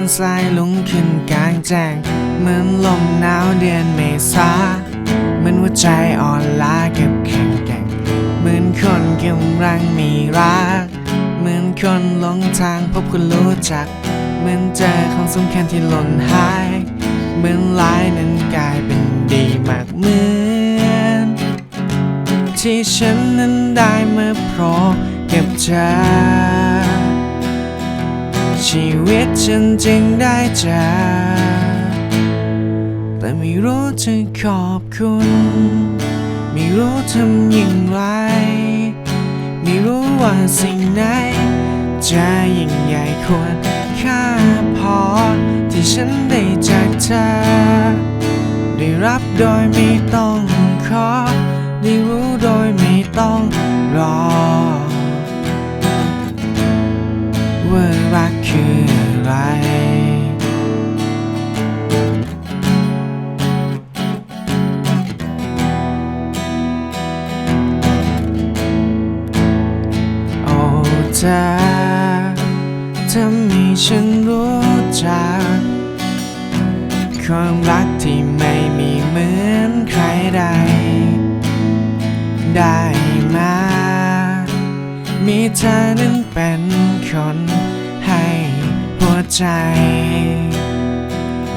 นสายลุงขึ้นกลางแจ้ง เหมือนลมหนาวเดือนเมษาเหมือนหัวใจอ่อนล้าเก็บแข็งแกร่งเหมือนคนกำลังมีรัก เหมือนคนหลงทางพบคนรู้จัก เหมือนเจอของสำคัญที่หล่นหาย เหมือนลายนั้นกลายเป็นดีมากเหมือนที่ฉันนั้นได้มาพบกับเธอ ชีวิตฉันจึงได้เจอแต่ไม่รู้จะขอบคุณ ไม่รู้ทำอย่างไร ไม่รู้ว่าสิ่งไหนจะยิ่งใหญ่ควรค่าพอ ที่ฉันได้จากเธอ ได้รับโดยไม่ต้องขอ ได้รู้ รักคืออะไร โอ้เธอทำให้ฉันรู้จัก ความรักที่ไม่มีเหมือนใครใด ได้มา มีเธอนั้นเป็นคน ใจ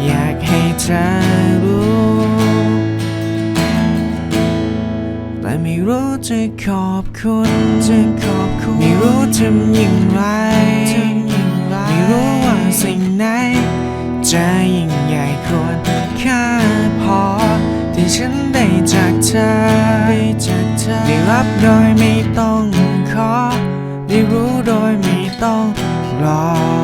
อยากให้เธอรู้ แต่ไม่รู้จะขอบคุณจะขอบคุณไม่รู้ทำอย่างไรทอย่างไรไม่รู้ว่าสิ่งไหนจะยิ่งใหญ่ควรค่าพอ ที่ฉันได้จากเธอได้จากเธอได้รับโดยไม่ต้องขอ ได้รู้โดยไม่ต้องรอ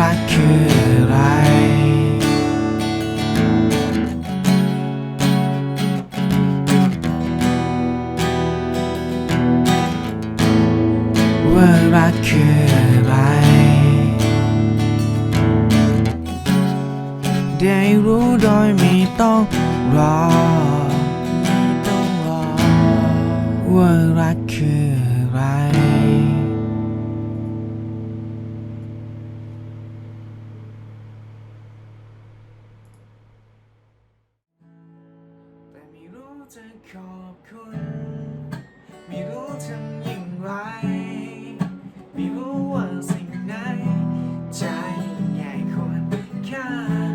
รักคืออะไร ว่ารักคืออะไร ได้รู้โดยไม่ต้องรอไม่ต้องรอว่ารักคืออะไร จะขอบคุณ ไม่รู้ทำอย่างไร ไม่รู้ว่าสิ่งไหนใจใหญ่ควรค่า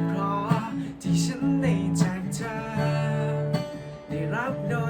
เพราะที่ฉันได้จากเธอ ได้รับโดย